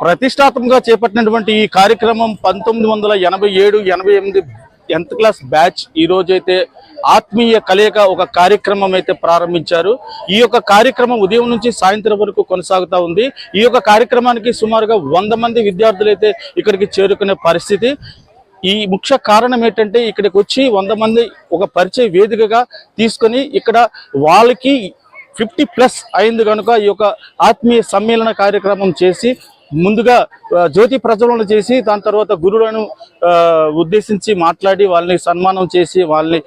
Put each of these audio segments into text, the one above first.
ప్రతిష్టాత్మకంగా చేపట్టినటువంటి ఈ కార్యక్రమం పంతొమ్మిది వందల ఎనభై ఏడు ఎనభై ఎనిమిది టెన్త్ క్లాస్ బ్యాచ్ ఈ రోజైతే ఆత్మీయ కలయిక ఒక కార్యక్రమం అయితే ప్రారంభించారు. ఈ యొక్క కార్యక్రమం ఉదయం నుంచి సాయంత్రం వరకు కొనసాగుతా ఉంది. ఈ యొక్క కార్యక్రమానికి సుమారుగా వంద మంది విద్యార్థులు అయితే ఇక్కడికి చేరుకునే పరిస్థితి. ఈ ముఖ్య కారణం ఏంటంటే ఇక్కడికి వచ్చి వంద మంది ఒక పరిచయ వేదికగా తీసుకొని ఇక్కడ వాళ్ళకి ఫిఫ్టీ ప్లస్ అయింది కనుక ఈ యొక్క ఆత్మీయ సమ్మేళన కార్యక్రమం చేసి ముందుగా జ్యోతి ప్రజ్వలన చేసి దాని తర్వాత గురువులను ఆ, ఉద్దేశించి మాట్లాడి వాళ్ళని సన్మానం చేసి వాళ్ళని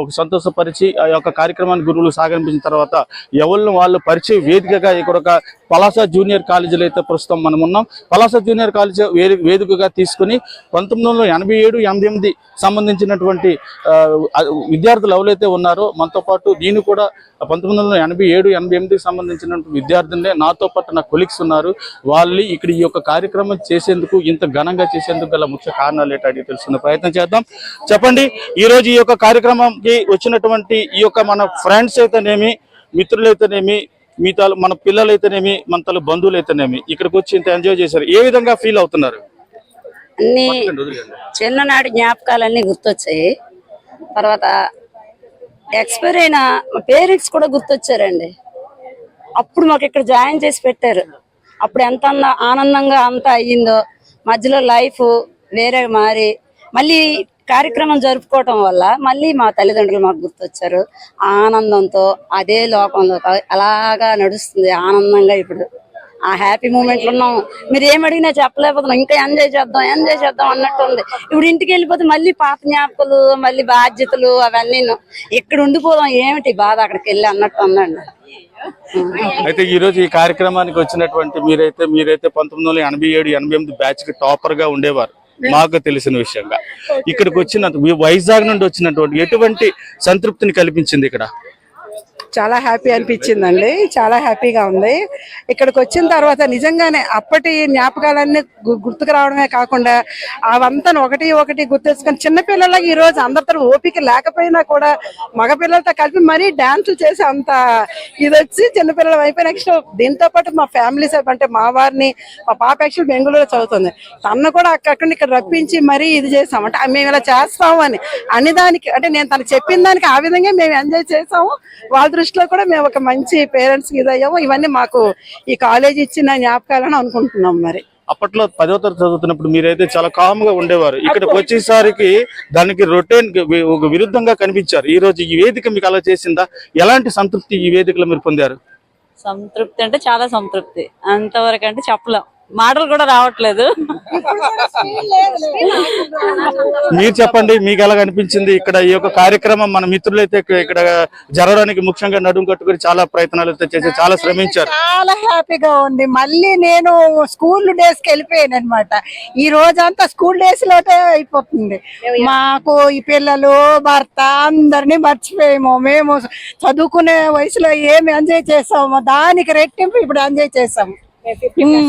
ఒక సంతోషపరిచి ఆ యొక్క కార్యక్రమాన్ని గురువులు సాగనిపించిన తర్వాత ఎవరిని వాళ్ళు పరిచయ వేదికగా ఇక్కడ ఒక పలాస జూనియర్ కాలేజీలో అయితే ప్రస్తుతం మనం ఉన్నాం. పలాస జూనియర్ కాలేజీ వేదికగా తీసుకుని పంతొమ్మిది వందల ఎనభై ఏడు ఎనభై ఎనిమిది సంబంధించినటువంటి విద్యార్థులు ఎవరైతే ఉన్నారో మనతో పాటు దీన్ని కూడా పంతొమ్మిది వందల ఎనభై ఏడు ఎనభై ఎనిమిదికి సంబంధించినటువంటి విద్యార్థులే నాతో పాటు నా కొలీగ్స్ ఉన్నారు. వాళ్ళు ఇక్కడ ఈ యొక్క కార్యక్రమం చేసేందుకు ఇంత ఘనంగా చేసేందుకు గల ముఖ్య కారణాలు ఏంటో అడిగి తెలుసుకునే ప్రయత్నం చేద్దాం. చెప్పండి ఈరోజు ఈ యొక్క కార్యక్రమంకి వచ్చినటువంటి ఈ యొక్క మన ఫ్రెండ్స్ అయితేనేమి మిత్రులైతేనేమి మిగతా మన పిల్లలు అయితేనేమి మన తల బంధువులు అయితేనేమి ఇక్కడికి వచ్చి ఇంత ఎంజాయ్ చేశారు. ఏ విధంగా ఫీల్ అవుతున్నారు? అన్ని చిన్ననాటి జ్ఞాపకాలన్నీ గుర్తొచ్చాయి. తర్వాత ఎక్స్పైర్ అయిన పేరెంట్స్ కూడా గుర్తొచ్చారండి. అప్పుడు మాకు ఇక్కడ జాయిన్ చేసి పెట్టారు. అప్పుడు ఎంత ఆనందంగా అంత అయ్యిందో మధ్యలో లైఫ్ వేరే మారి మళ్ళీ కార్యక్రమం జరుపుకోవటం వల్ల మళ్ళీ మా తల్లిదండ్రులు మాకు గుర్తొచ్చారు. ఆనందంతో అదే లోకంలో అలాగా నడుస్తుంది ఆనందంగా ఇప్పుడు. ఆ హ్యాపీ మూమెంట్లు ఉన్నాం. మీరు ఏం అడిగినా చెప్పలేకపోతున్నాం. ఇంకా ఎంజాయ్ చేద్దాం ఎంజాయ్ చేద్దాం అన్నట్టు ఉంది. ఇప్పుడు ఇంటికి వెళ్ళిపోతే మళ్ళీ పాత జ్ఞాపకాలు మళ్ళీ బాధ్యతలు అవన్నీ ఇక్కడ ఉండిపోదాం ఏమిటి బాధ అక్కడికి వెళ్ళి అన్నట్టు ఉందండి. అయితే ఈ రోజు ఈ కార్యక్రమానికి వచ్చినటువంటి మీరైతే మీరైతే పంతొమ్మిది వందల ఎనభై ఏడు ఎనభై ఎనిమిది బ్యాచ్కి టాపర్గా ఉండేవారు. మాకు తెలిసిన విషయంగా. ఇక్కడికి వచ్చిన వైజాగ్ నుండి వచ్చినటువంటి ఎటువంటి సంతృప్తిని కల్పించింది ఇక్కడ? చాలా హ్యాపీ అనిపించిందండి. చాలా హ్యాపీగా ఉంది. ఇక్కడికి వచ్చిన తర్వాత నిజంగానే అప్పటి జ్ఞాపకాలన్నీ గు- గుర్తుకు రావడమే కాకుండా అవంతా ఒకటి ఒకటి గుర్తెచ్చుకొని చిన్నపిల్లలకి ఈ రోజు అందరితో ఓపిక లేకపోయినా కూడా మగపిల్లలతో కలిపి మరీ డాన్సులు చేసి అంత ఇది వచ్చి చిన్నపిల్లలు అయిపోయి నెక్స్ట్ దీంతో పాటు మా ఫ్యామిలీ సైడ్ అంటే మా వారిని మా పాప యాక్చువల్ బెంగళూరులో చదువుతుంది. తను కూడా అక్కడ ఇక్కడ రప్పించి మరీ ఇది చేసాం అంటే ఆ మేము ఇలా చేస్తాము అని అన్ని దానికి అంటే నేను తను చెప్పిన దానికి ఆ విధంగా మేము ఎంజాయ్ చేసాము. వాళ్ళ దృష్టిలో కూడా మేము ఒక మంచి పేరెంట్స్ ఇది అయ్యాము. ఇవన్నీ మాకు ఈ కాలేజ్ ఇచ్చిన జ్ఞాపకాలని అనుకుంటున్నాం మరి. అప్పట్లో పదో తరగతి చదువుతున్నప్పుడు మీరైతే చాలా కామ్గా ఉండేవారు. ఇక్కడికి వచ్చేసరికి దానికి రొటీన్ ఒక విరుద్ధంగా కనిపించారు. ఈ రోజు ఈ వేదిక మీకు అలా చేసిందా? ఎలాంటి సంతృప్తి ఈ వేదికలో మీరు పొందారు? సంతృప్తి అంటే చాలా సంతృప్తి. అంతవరకు అంటే చెప్పలేం. మాటలు కూడా రావట్లేదు. మీరు చెప్పండి మీకు ఎలా అనిపించింది? ఇక్కడ ఈ యొక్క కార్యక్రమం మన మిత్రులైతే ఇక్కడ- ఇక్కడ జరగడానికి ముఖ్యంగా నడుము కట్టుకుని చాలా ప్రయత్నాలు అయితే చేసి చాలా శ్రమించారు. చాలా హ్యాపీగా ఉంది. మళ్ళీ నేను స్కూల్ డేస్కి వెళ్ళిపోయాను అనమాట ఈ రోజంతా స్కూల్ డేస్లోనే అయిపోతుంది. మాకు ఈ పిల్లలు భర్త అందరినీ మర్చిపోయాము. మేము చదువుకునే వయసులో ఏమి ఎంజాయ్ చేసాము దానికి రెట్టింపు ఇప్పుడు ఎంజాయ్ చేసాము.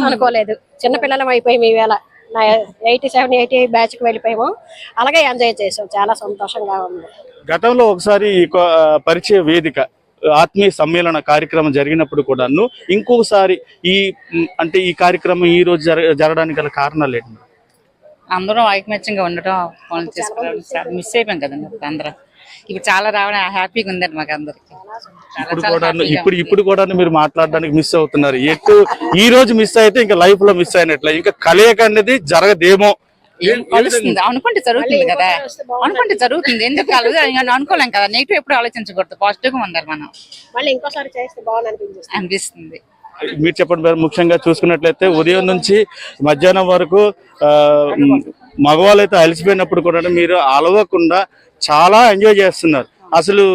అనుకోలేదు. చిన్న పిల్లలం అయిపోయి మీ వేళ. ఎయిటీ సెవెన్ ఎయిటీ బ్యాచ్కి వెళ్ళిపోయాము. అలాగే ఎంజాయ్ చేసాం చాలా సంతోషంగా ఉంది. గతంలో ఒకసారి పరిచయ వేదిక ఆత్మీయ సమ్మేళన కార్యక్రమం జరిగినప్పుడు కూడాను ఇంకొకసారి ఈ అంటే ఈ కార్యక్రమం ఈ రోజు జర జరగడానికి గల కారణాలు ఏంటి? అందరం ఐకమత్యంగా ఉండటం మిస్ అయిపోయాం కదండి అందరం. ఇప్పుడు చాలా రావడం హ్యాపీగా ఉందండి మాకు అందరికి. ఇప్పుడు కూడా ఇప్పుడు ఇప్పుడు కూడా మీరు మాట్లాడడానికి మిస్ అవుతున్నారు. ఎటు ఈ రోజు మిస్ అయితే ఇంకా లైఫ్లో మిస్ అయినట్లే. ఇంకా కలయిక అనేది జరగదేమో. కలుస్తుంది అనుకుంటే జరుగుతుంది కదా. అనుకుంటే జరుగుతుంది. ఎందుకు కలదు అనుకోలేం కదా. నెగిటివ్ ఎప్పుడు ఆలోచించకూడదు. పాజిటివ్గా ఉండాలి మనం. మళ్ళీ ఇంకోసారి చేస్తే బాగుంది అనిపించింది అనిపిస్తుంది. మీరు చెప్పండి మేడం ముఖ్యంగా చూసుకున్నట్లయితే ఉదయం నుంచి మధ్యాహ్నం వరకు మగవాళ్ళు అయితే అలసిపోయినప్పుడు కూడా మీరు అలవకుండా చాలా ఎంజాయ్ చేస్తున్నారు. అసలు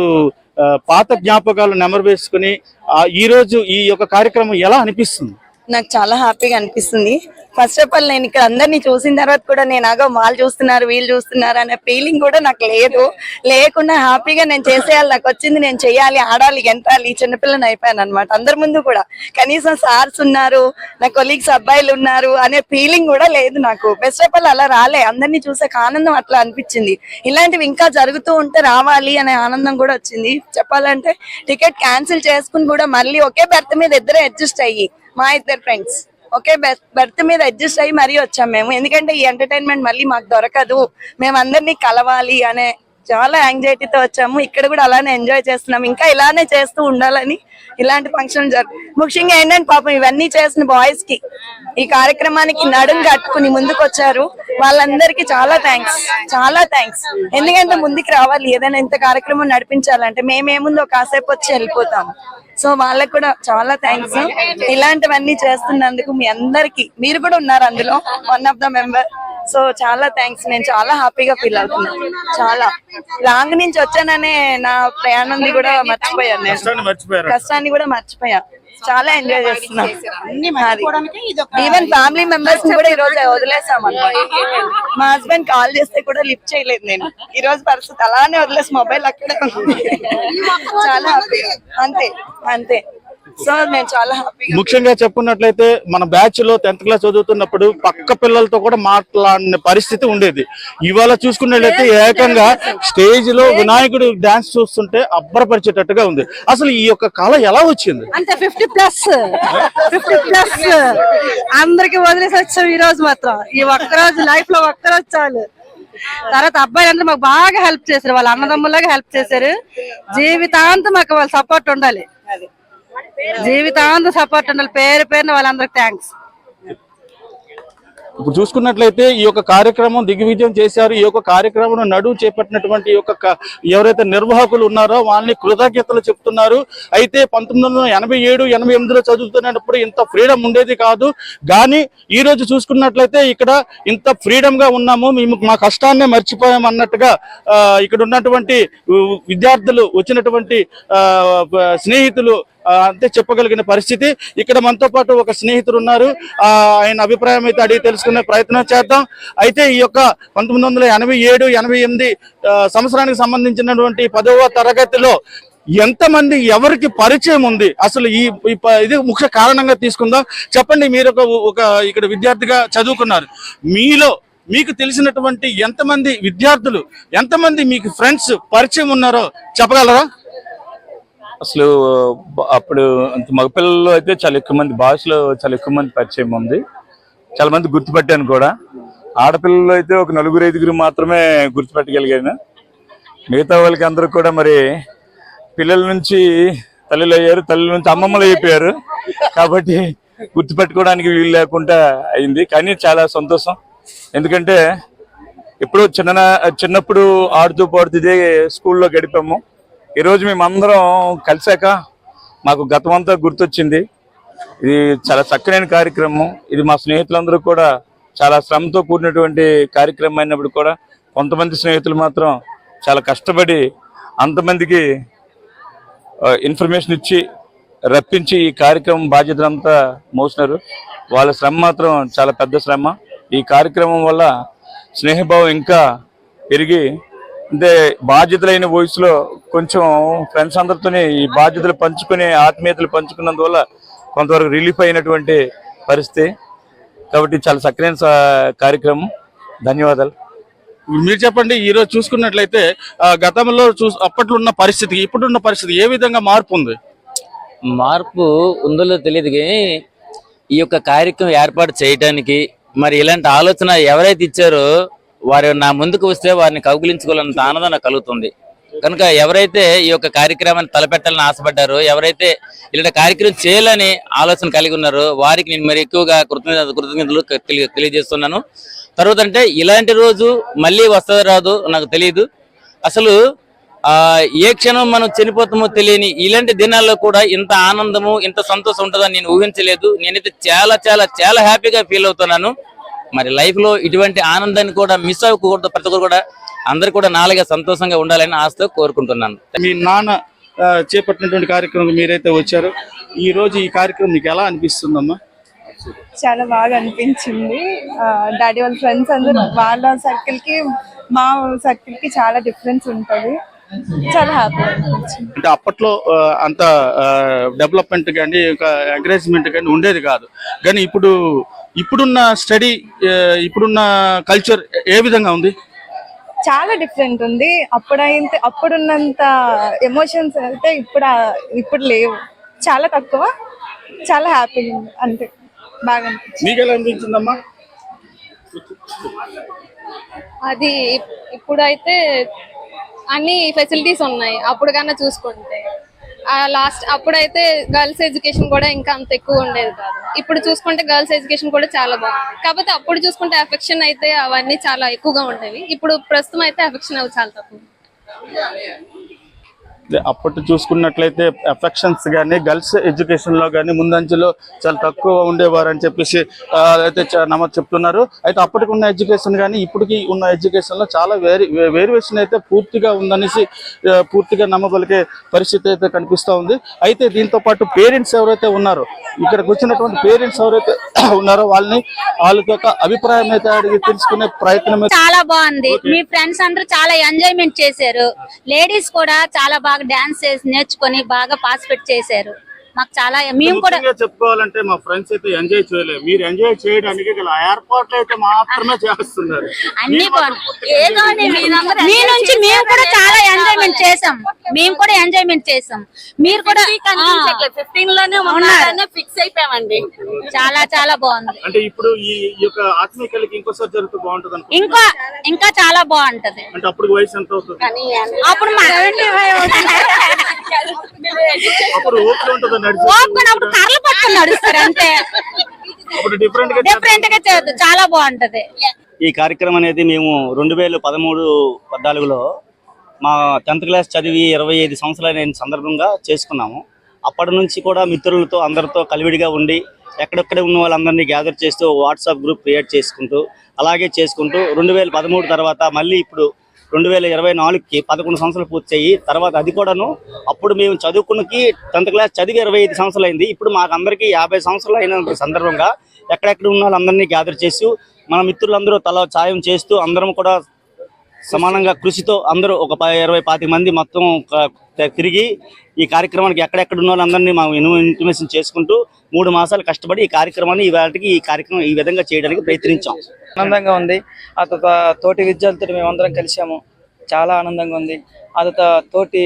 ఆ, పాత జ్ఞాపకాలు నెమరు వేసుకుని ఈరోజు ఈ రోజు ఈ యొక్క కార్యక్రమం ఎలా అనిపిస్తుంది? నాకు చాలా హ్యాపీగా అనిపిస్తుంది. ఫస్ట్ ఆఫ్ ఆల్ నేను ఇక్కడ అందరినీ చూసిన తర్వాత కూడా నేను ఆగో వాళ్ళు చూస్తున్నారు వీళ్ళు చూస్తున్నారు అనే ఫీలింగ్ కూడా నాకు లేదు. లేకుండా హ్యాపీగా నేను చేసేయాలి నాకు వచ్చింది నేను చేయాలి ఆడాలి గెంతాలి చిన్నపిల్లని అయిపోయాను అనమాట అందరి ముందు కూడా. కనీసం సార్స్ ఉన్నారు నా కొలీగ్స్ అబ్బాయిలు ఉన్నారు అనే ఫీలింగ్ కూడా లేదు నాకు. ఫస్ట్ ఆఫ్ ఆల్ అలా రాలే. అందరినీ చూసాక ఆనందం అట్లా అనిపించింది. ఇలాంటివి ఇంకా జరుగుతూ ఉంటే రావాలి అనే ఆనందం కూడా వచ్చింది. చెప్పాలంటే టికెట్ క్యాన్సిల్ చేసుకుని కూడా మళ్ళీ ఒకే బెర్త్ మీద ఇద్దరే అడ్జస్ట్ అయ్యి మా ఇద్దరు ఫ్రెండ్స్ ఓకే బెర్త్ మీద అడ్జస్ట్ అయ్యి మరీ వచ్చాం మేము. ఎందుకంటే ఈ ఎంటర్టైన్మెంట్ మళ్ళీ మాకు దొరకదు. మేమందరినీ కలవాలి అనే చాలా యాంగ్జైటీతో వచ్చాము. ఇక్కడ కూడా అలానే ఎంజాయ్ చేస్తున్నాం. ఇంకా ఇలానే చేస్తూ ఉండాలని ఇలాంటి ఫంక్షన్ జరుగు ముఖ్యంగా ఏంటంటే పాపం ఇవన్నీ చేసిన బాయ్స్కి ఈ కార్యక్రమానికి నడుం కట్టుకుని ముందుకు వచ్చారు వాళ్ళందరికీ చాలా థ్యాంక్స్ చాలా థ్యాంక్స్ ఎందుకంటే ముందుకు రావాలి. ఏదైనా ఇంత కార్యక్రమం నడిపించాలంటే మేమేముందో కాసేపు వచ్చి వెళ్ళిపోతాం. సో వాళ్ళకి కూడా చాలా థ్యాంక్స్ ఇలాంటివన్నీ చేస్తున్నందుకు మీ అందరికి మీరు కూడా ఉన్నారు అందులో one of the member so చాలా థ్యాంక్స్ నేను చాలా హ్యాపీగా ఫీల్ అవుతున్నాను. చాలా. లాంగ్ నుంచి వచ్చాననే నా ప్రయాణం కూడా మర్చిపోయాను నేను. కష్టాన్ని కూడా మర్చిపోయా. చాలా ఎంజాయ్ చేస్తున్నాం. ఈవెన్ ఫ్యామిలీ మెంబర్స్ కూడా ఈ రోజు వదిలేసాం అన్నమాట. మా హస్బెండ్ కాల్ చేస్తే కూడా లిఫ్ట్ చేయలేదు నేను. ఈ రోజు పరిస్థితి అలానే వదిలేసి మొబైల్ అక్కడే ఉంది. చాలా అంతే అంతే. సో నేను చాలా హ్యాపీగా ముఖ్యంగా చెప్పుకున్నట్లయితే మన బ్యాచ్లో టెన్త్ క్లాస్ చదువుతున్నప్పుడు పక్క పిల్లలతో కూడా మాట్లాడిన పరిస్థితి ఉండేది. ఇవాళ చూసుకున్నట్లయితే ఏకంగా స్టేజ్లో వినాయకుడు డాన్స్ చూస్తుంటే అబ్బరపరిచేటట్టుగా ఉంది. అసలు ఈ యొక్క కళ ఎలా వచ్చింది? అంటే ఫిఫ్టీ ప్లస్ ఫిఫ్టీ ప్లస్ అందరికి వదిలేసి వచ్చాం ఈ రోజు మాత్రం. ఈ ఒక్కరోజు లైఫ్లో ఒక్కరోజు చాలు. తర్వాత అబ్బాయిలందరూ మాకు బాగా హెల్ప్ చేశారు. వాళ్ళ అన్నదమ్ములాగా హెల్ప్ చేశారు. జీవితాంతం మాకు వాళ్ళ సపోర్ట్ ఉండాలి. జీవితాంతం సపోర్ట్ ఉండాలి. పేరు పేరున వాళ్ళందరికి థ్యాంక్స్ ఇప్పుడు చూసుకున్నట్లయితే ఈ యొక్క కార్యక్రమం దిగ్విజయం చేశారు. ఈ యొక్క కార్యక్రమం నడువు చేపట్టినటువంటి యొక్క ఎవరైతే నిర్వాహకులు ఉన్నారో వాళ్ళని కృతజ్ఞతలు చెప్తున్నారు. అయితే పంతొమ్మిది వందల ఎనభై ఏడు ఎనభై ఎనిమిదిలో చదువుతున్నప్పుడు ఇంత ఫ్రీడమ్ ఉండేది కాదు. కానీ ఈ రోజు చూసుకున్నట్లయితే ఇక్కడ ఇంత ఫ్రీడమ్గా ఉన్నాము. మేము మా కష్టాన్నే మర్చిపోయాం అన్నట్టుగా ఇక్కడ ఉన్నటువంటి విద్యార్థులు వచ్చినటువంటి స్నేహితులు అంతే చెప్పగలిగిన పరిస్థితి. ఇక్కడ మనతో పాటు ఒక స్నేహితుడు ఉన్నారు. ఆయన అభిప్రాయం అయితే అడిగి తెలుసుకునే ప్రయత్నం చేద్దాం. అయితే ఈ యొక్క పంతొమ్మిది వందల ఎనభై ఏడు ఎనభై ఎనిమిది సంవత్సరానికి సంబంధించినటువంటి పదవ తరగతిలో ఎంతమంది ఎవరికి పరిచయం ఉంది? అసలు ఈ ఈ ప- ఇది ముఖ్య కారణంగా తీసుకుందాం. చెప్పండి మీరు ఒక ఒక ఇక్కడ విద్యార్థిగా చదువుకున్నారు. మీలో మీకు తెలిసినటువంటి ఎంతమంది విద్యార్థులు ఎంతమంది మీకు ఫ్రెండ్స్ పరిచయం ఉన్నారో చెప్పగలరా? అసలు అప్పుడు అంత మగపిల్లల్లో అయితే చాలా ఎక్కువ మంది భాషలో చాలా ఎక్కువ మంది పరిచయం ఉంది. చాలా మంది గుర్తుపట్టాను కూడా. ఆడపిల్లల్లో అయితే ఒక నలుగురు ఐదుగురు మాత్రమే గుర్తుపెట్టగలిగాను. మిగతా వాళ్ళకి అందరూ కూడా మరి పిల్లల నుంచి తల్లులు అయ్యారు తల్లి నుంచి అమ్మమ్మలు అయిపోయారు. కాబట్టి గుర్తుపెట్టుకోవడానికి వీలు లేకుండా అయింది. కానీ చాలా సంతోషం. ఎందుకంటే ఎప్పుడు చిన్న చిన్నప్పుడు ఆడుతూ పాడుతూ ఇదే స్కూల్లో గడిపాము. ఈరోజు మేమందరం కలిసాక మాకు గతం అంతా గుర్తొచ్చింది. ఇది చాలా చక్కనైన కార్యక్రమం. ఇది మా స్నేహితులందరూ కూడా చాలా శ్రమతో కూడినటువంటి కార్యక్రమం అయినప్పుడు కూడా కొంతమంది స్నేహితులు మాత్రం చాలా కష్టపడి అంతమందికి ఇన్ఫర్మేషన్ ఇచ్చి రప్పించి ఈ కార్యక్రమం బాధ్యతలంతా మోసినారు. వాళ్ళ శ్రమ మాత్రం చాలా పెద్ద శ్రమ. ఈ కార్యక్రమం వల్ల స్నేహభావం ఇంకా పెరిగి అంటే బాధ్యతలైన వయసులో కొంచెం ఫ్రెండ్స్ అందరితోనే ఈ బాధ్యతలు పంచుకుని ఆత్మీయతలు పంచుకున్నందువల్ల కొంతవరకు రిలీఫ్ అయినటువంటి పరిస్థితి. కాబట్టి చాలా చక్కనైన సా- కార్యక్రమం. ధన్యవాదాలు. మీరు చెప్పండి ఈ రోజు చూసుకున్నట్లయితే ఆ, గతంలో చూ అప్పట్లో ఉన్న పరిస్థితి ఇప్పుడున్న పరిస్థితి ఏ విధంగా మార్పు ఉంది? మార్పు ఉందో తెలియదు కానీ ఈ యొక్క కార్యక్రమం ఏర్పాటు చేయడానికి మరి ఇలాంటి ఆలోచన ఎవరైతే ఇచ్చారో వారు నా ముందుకు వస్తే వారిని కౌగిలించుకోవాలన్నంత ఆనందం నాకు కలుగుతుంది. కనుక ఎవరైతే ఈ యొక్క కార్యక్రమాన్ని తలపెట్టాలని ఆశపడ్డారో ఎవరైతే ఇలాంటి కార్యక్రమం చేయాలని ఆలోచన కలిగి ఉన్నారో వారికి నేను మరి ఎక్కువగా కృతజ్ఞత కృతజ్ఞతలు తెలి- తెలియజేస్తున్నాను. తర్వాత అంటే ఇలాంటి రోజు మళ్ళీ వస్తుందో రాదు నాకు తెలియదు. అసలు ఆ ఏ క్షణం మనం చనిపోతామో తెలియని ఇలాంటి దినాల్లో కూడా ఇంత ఆనందము ఇంత సంతోషం ఉంటుందని నేను ఊహించలేదు. నేనైతే చాలా చాలా చాలా హ్యాపీగా ఫీల్ అవుతున్నాను. మరి లైఫ్లో ఇటువంటి ఆనందాన్ని కూడా మిస్ అవ్వకూడదు. ప్రతి ఒక్కరు కూడా అందరు కూడా నాలుగా సంతోషంగా ఉండాలని ఆశతో కోరుకుంటున్నాను. మీ నాన్న చేపట్టినటువంటి కార్యక్రమం మీరైతే వచ్చారు. ఈ రోజు ఈ కార్యక్రమం మీకు ఎలా అనిపిస్తుందమ్మా? చాలా బాగా అనిపించింది. డాడీ వాళ్ళ ఫ్రెండ్స్ అందరూ వాళ్ళ సర్కిల్కి మా సర్కిల్కి చాలా డిఫరెన్స్ ఉంటది. చాలా హ్యాపీ అంటే అప్పట్లో అంత డెవలప్మెంట్ కానీ ఒక ఎంకరేజ్మెంట్ కానీ ఉండేది కాదు. కానీ ఇప్పుడు ఇప్పుడున్న స్టడీ ఇప్పుడున్న కల్చర్ ఏ విధంగా ఉంది? చాలా డిఫరెంట్ ఉంది. అప్పుడైతే అప్పుడున్నంత ఎమోషన్స్ అయితే ఇప్పుడు ఇప్పుడు లేవు. చాలా తక్కువ చాలా హ్యాపీగా ఉంది అంతే. బాగా మీకు ఎలా అనిపించిందమ్మా? అది ఇప్- ఇప్పుడైతే అన్ని ఫెసిలిటీస్ ఉన్నాయి. అప్పుడు కన్నా చూసుకుంటే. లాస్ట్ అప్పుడైతే గర్ల్స్ ఎడ్యుకేషన్ కూడా ఇంకా అంత ఎక్కువ ఉండేది కాదు. ఇప్పుడు చూసుకుంటే గర్ల్స్ ఎడ్యుకేషన్ కూడా చాలా బాగుంది కాకపోతే అప్పుడు చూసుకుంటే అఫెక్షన్ అయితే అవన్నీ చాలా ఎక్కువగా ఉండేవి. ఇప్పుడు ప్రస్తుతం అయితే అఫెక్షన్ అవి చాలా తక్కువ. అప్పటి చూసుకున్నట్లయితే అఫెక్షన్స్ కానీ గర్ల్స్ ఎడ్యుకేషన్లో కానీ ముందంజలో చాలా తక్కువ ఉండేవారు అని చెప్పేసి అయితే నమ్మ చెప్తున్నారు. అయితే అప్పటికి ఉన్న ఎడ్యుకేషన్ కానీ ఇప్పటికి ఉన్న ఎడ్యుకేషన్లో చాలా వేరి వేరియేషన్ అయితే పూర్తిగా ఉందనేసి పూర్తిగా నమ్మబలికే పరిస్థితి అయితే కనిపిస్తా ఉంది. అయితే దీంతో పాటు పేరెంట్స్ ఎవరైతే ఉన్నారో ఇక్కడికి వచ్చినటువంటి పేరెంట్స్ ఎవరైతే ఉన్నారో వాళ్ళని వాళ్ళతో ఒక అభిప్రాయం అయితే అడిగి తెలుసుకునే ప్రయత్నం చాలా బాగుంది. మీ ఫ్రెండ్స్ అందరూ చాలా ఎంజాయ్మెంట్ చేశారు. లేడీస్ కూడా చాలా బాగా బాగా డాన్స్ చేసి నేర్చుకొని బాగా పార్టిసిపేట్ చేశారు. మాకు చాలా మేము కూడా చెప్పుకోవాలంటే మా ఫ్రెండ్స్ అయితే ఎంజాయ్ చేయలేదు. మీరు ఎంజాయ్ చేయడానికి గల ఏర్పాట్లు అయితే మాత్రమే చేస్తున్నారు. అన్ని మీ నుంచి మేము కూడా చాలా ఎంజాయ్మెంట్ చేసాం మేము కూడా ఎంజాయ్మెంట్ చేసాం మీరు కూడా ఫిఫ్టీన్లోనే ఉన్నారనే ఫిక్స్ అయిపోయామండి. చాలా చాలా బాగుంది. అంటే ఇప్పుడు ఈ యొక్క ఆత్మీయ కలిగి ఇంకోసారి జరిగితే బాగుంటుంది ఇంకా ఇంకా చాలా బాగుంటది. అంటే అప్పుడు వయసు ఎంత అవుతుంది? అప్పుడు కర్రలు పట్టుకుని నడుస్తారు అంతే. అప్పుడు డిఫరెంట్గా డిఫరెంట్గా చేయొద్దు చాలా బాగుంటది. ఈ కార్యక్రమం అనేది మేము రెండు వేల పదమూడు పద్నాలుగులో మా టెన్త్ క్లాస్ చదివి ఇరవై ఐదు సంవత్సరాలైన సందర్భంగా చేసుకున్నాము. అప్పటి నుంచి కూడా మిత్రులతో అందరితో కలివిడిగా ఉండి ఎక్కడెక్కడ ఉన్న వాళ్ళందరినీ గ్యాదర్ చేస్తూ వాట్సాప్ గ్రూప్ క్రియేట్ చేసుకుంటూ అలాగే చేసుకుంటూ రెండు వేల పదమూడు తర్వాత మళ్ళీ ఇప్పుడు రెండు వేల ఇరవై నాలుగుకి పదకొండు సంవత్సరాలు పూర్తి తర్వాత అది కూడాను అప్పుడు మేము చదువుకున్నకి టెన్త్ క్లాస్ చదివి ఇరవై ఐదు సంవత్సరాలు అయింది ఇప్పుడు మాకు అందరికీ యాభై సంవత్సరాలు అయిన సందర్భంగా ఎక్కడెక్కడ ఉన్న వాళ్ళందరినీ గ్యాదర్ చేస్తూ మన మిత్రులందరూ తల సాయం చేస్తూ అందరం కూడా సమానంగా కృషితో అందరూ ఒక ప- ఇరవై పాతిక మంది మొత్తం ఒక తిరిగి ఈ కార్యక్రమానికి ఎక్కడెక్కడ ఉన్న వాళ్ళందరినీ మేము ఇన్ఫర్మేషన్ చేసుకుంటూ మూడు మాసాలు కష్టపడి ఈ కార్యక్రమాన్ని ఇవాళకి ఈ కార్యక్రమం ఈ విధంగా చేయడానికి ప్రయత్నించాం. ఆనందంగా ఉంది. ఆ తర్వాత తోటి విద్యార్థులు మేమందరం కలిసాము చాలా ఆనందంగా ఉంది. ఆ తర్వాత తోటి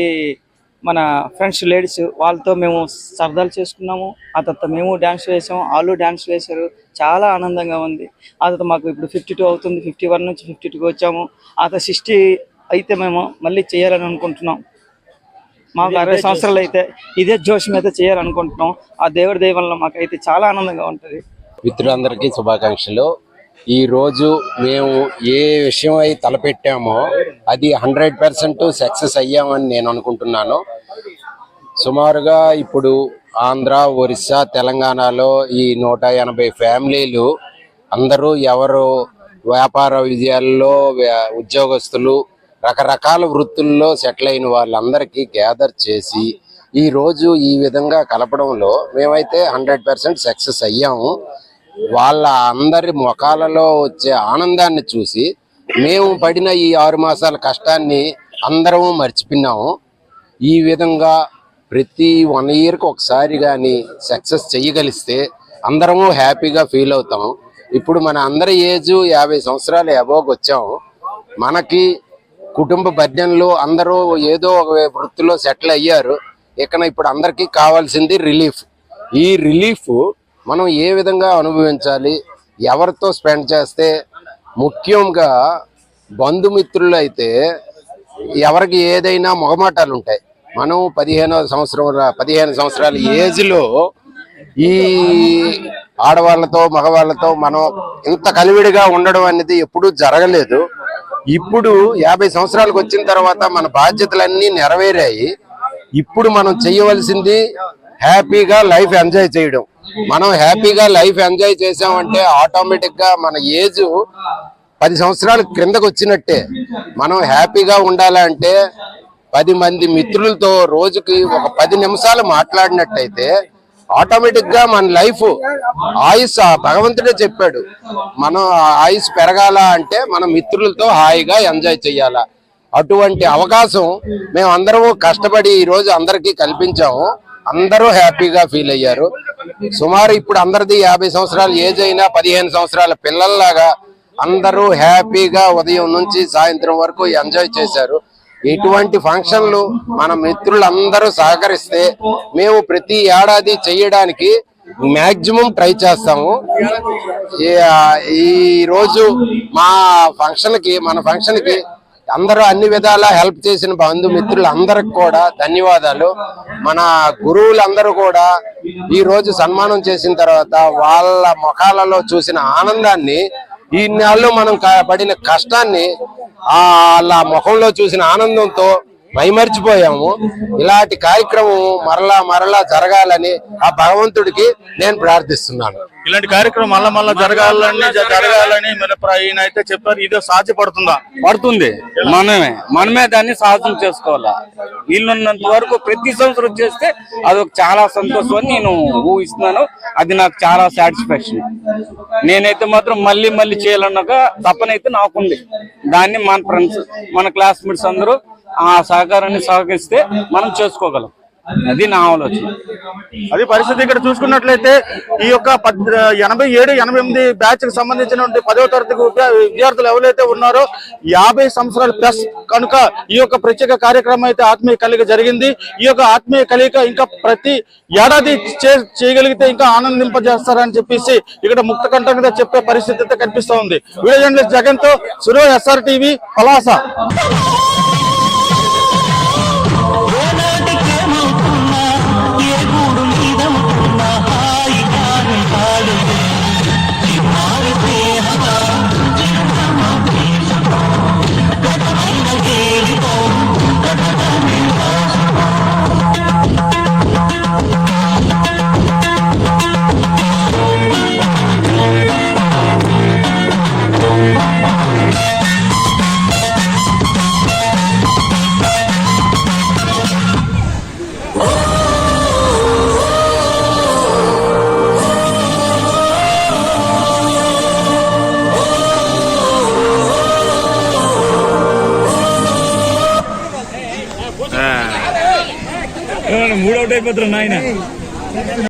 మన ఫ్రెండ్స్ లేడీస్ వాళ్ళతో మేము సరదాలు చేసుకున్నాము. ఆ తర్వాత మేము డ్యాన్స్ వేసాము. వాళ్ళు డ్యాన్స్ వేశారు. చాలా ఆనందంగా ఉంది. ఆ తర్వాత మాకు ఇప్పుడు ఫిఫ్టీ టూ అవుతుంది. ఫిఫ్టీ వన్ నుంచి ఫిఫ్టీ టూకి వచ్చాము. ఆ తర్వాత సిక్స్టీ అయితే మేము మళ్ళీ చేయాలని అనుకుంటున్నాం. మాకు అరవై సంవత్సరాలు అయితే ఇదే జోష్ మీద చేయాలనుకుంటున్నాం. ఆ దేవుడి దైవంలో మాకైతే చాలా ఆనందంగా ఉంటుంది. మిత్రులందరికీ శుభాకాంక్షలు. ఈ రోజు మేము ఏ విషయం అయి తలపెట్టామో అది హండ్రెడ్ పర్సెంట్ సక్సెస్ అయ్యామని నేను అనుకుంటున్నాను. సుమారుగా ఇప్పుడు ఆంధ్ర ఒరిస్సా తెలంగాణలో ఈ నూట ఎనభై ఫ్యామిలీలు అందరూ ఎవరు వ్యాపార విజయాల్లో ఉద్యోగస్తులు రకరకాల వృత్తుల్లో సెటిల్ అయిన వాళ్ళందరికీ గ్యాదర్ చేసి ఈరోజు ఈ విధంగా కలపడంలో మేమైతే హండ్రెడ్ పర్సెంట్ సక్సెస్ అయ్యాము. వాళ్ళ అందరి ముఖాలలో వచ్చే ఆనందాన్ని చూసి మేము పడిన ఈ ఆరు మాసాల కష్టాన్ని అందరము మర్చిపోయినాము. ఈ విధంగా ప్రతి వన్ ఇయర్కి ఒకసారి కానీ సక్సెస్ చేయగలిస్తే అందరము హ్యాపీగా ఫీల్ అవుతాం ఇప్పుడు మన అందరి ఏజ్ యాభై సంవత్సరాలు అబోకి వచ్చాము. మనకి కుటుంబ భద్యంలో అందరూ ఏదో ఒక వృత్తిలో సెటిల్ అయ్యారు. ఇక్కడ ఇప్పుడు అందరికీ కావాల్సింది రిలీఫ్. ఈ రిలీఫ్ మనం ఏ విధంగా అనుభవించాలి? ఎవరితో స్పెండ్ చేస్తే ముఖ్యంగా బంధుమిత్రులు అయితే ఎవరికి ఏదైనా మొహమాటాలు ఉంటాయి. మనం పదిహేనో సంవత్సరం పదిహేను సంవత్సరాల ఏజ్లో ఈ ఆడవాళ్ళతో మగవాళ్ళతో మనం ఇంత కలివిడిగా ఉండడం అనేది ఎప్పుడూ జరగలేదు. ఇప్పుడు యాభై సంవత్సరాలకు వచ్చిన తర్వాత మన బాధ్యతలన్నీ నెరవేరాయి. ఇప్పుడు మనం చేయవలసింది హ్యాపీగా లైఫ్ ఎంజాయ్ చేయడం. మనం హ్యాపీగా లైఫ్ ఎంజాయ్ చేసామంటే ఆటోమేటిక్గా మన ఏజ్ పది సంవత్సరాల క్రిందకు వచ్చినట్టే. మనం హ్యాపీగా ఉండాలంటే పది మంది మిత్రులతో రోజుకి ఒక పది నిమిషాలు మాట్లాడినట్టయితే ఆటోమేటిక్గా మన లైఫ్ ఆయుస్ భగవంతుడే చెప్పాడు. మనం ఆయుస్ పెరగాల అంటే మన మిత్రులతో హాయిగా ఎంజాయ్ చెయ్యాలా. అటువంటి అవకాశం మేము అందరము కష్టపడి ఈ రోజు అందరికీ కల్పించాము. అందరూ హ్యాపీగా ఫీల్ అయ్యారు. సుమారు ఇప్పుడు అందరిది యాభై సంవత్సరాలు ఏజ్ అయినా పదిహేను సంవత్సరాల పిల్లల్లాగా అందరూ హ్యాపీగా ఉదయం నుంచి సాయంత్రం వరకు ఎంజాయ్ చేశారు. ఇటువంటి ఫంక్షన్లు మన మిత్రులందరూ సహకరిస్తే మేము ప్రతి ఏడాది చేయడానికి మాక్సిమం ట్రై చేస్తాము. ఈ- రోజు మా ఫంక్షన్కి మన ఫంక్షన్కి అందరూ అన్ని విధాలా హెల్ప్ చేసిన బంధుమిత్రులు అందరికి కూడా ధన్యవాదాలు. మన గురువులందరూ కూడా ఈ రోజు సన్మానం చేసిన తర్వాత వాళ్ళ ముఖాలలో చూసిన ఆనందాన్ని ఈ నెలలో మనం పడిన కష్టాన్ని ఆ వాళ్ళ ముఖంలో చూసిన ఆనందంతో మైమర్చిపోయాము. ఇలాంటి కార్యక్రమం మరలా మరలా జరగాలని ఆ భగవంతుడికి నేను ప్రార్థిస్తున్నాను. ఇలాంటి కార్యక్రమం మళ్ళా మళ్ళా జరగాలని జరగాలని ఈయన అయితే చెప్పారు. ఇదో సాధ్యపడుతుందా పడుతుంది? మనమే మనమే దాన్ని సాధన చేసుకోవాలా. వీళ్ళున్నంత వరకు ప్రతి సంవత్సరం చేస్తే అది ఒక చాలా సంతోషం అని నేను ఊహిస్తున్నాను. అది నాకు చాలా సాటిస్ఫాక్షన్ నేనైతే మాత్రం మళ్ళీ మళ్ళీ చేయాలన్నాక తప్పనైతే నాకుంది. దాన్ని మన ఫ్రెండ్స్ మన క్లాస్మేట్స్ అందరూ ఆ సహకారాన్ని సహకరిస్తే మనం చేసుకోగలం. అది నా ఆలోచన. అది పరిస్థితి ఇక్కడ చూసుకున్నట్లయితే ఈ యొక్క పద్- ఎనభై ఏడు ఎనభై ఎనిమిది బ్యాచ్కి సంబంధించినటువంటి పదవ తరగతి విద్యార్థులు ఎవరైతే ఉన్నారో యాభై సంవత్సరాల ప్లస్ కనుక ఈ యొక్క ప్రత్యేక కార్యక్రమం అయితే ఆత్మీయ కలిక జరిగింది. ఈ యొక్క ఆత్మీయ కలిక ఇంకా ప్రతి ఏడాది చే- చేయగలిగితే ఇంకా ఆనందింపజేస్తారని చెప్పేసి ఇక్కడ ముక్త కంఠంగా చెప్పే పరిస్థితి అయితే కనిపిస్తూ ఉంది. వీడియో జర్నలిస్ట్ జగన్తో సురో ఎస్ఆర్ టీవీ పలాస.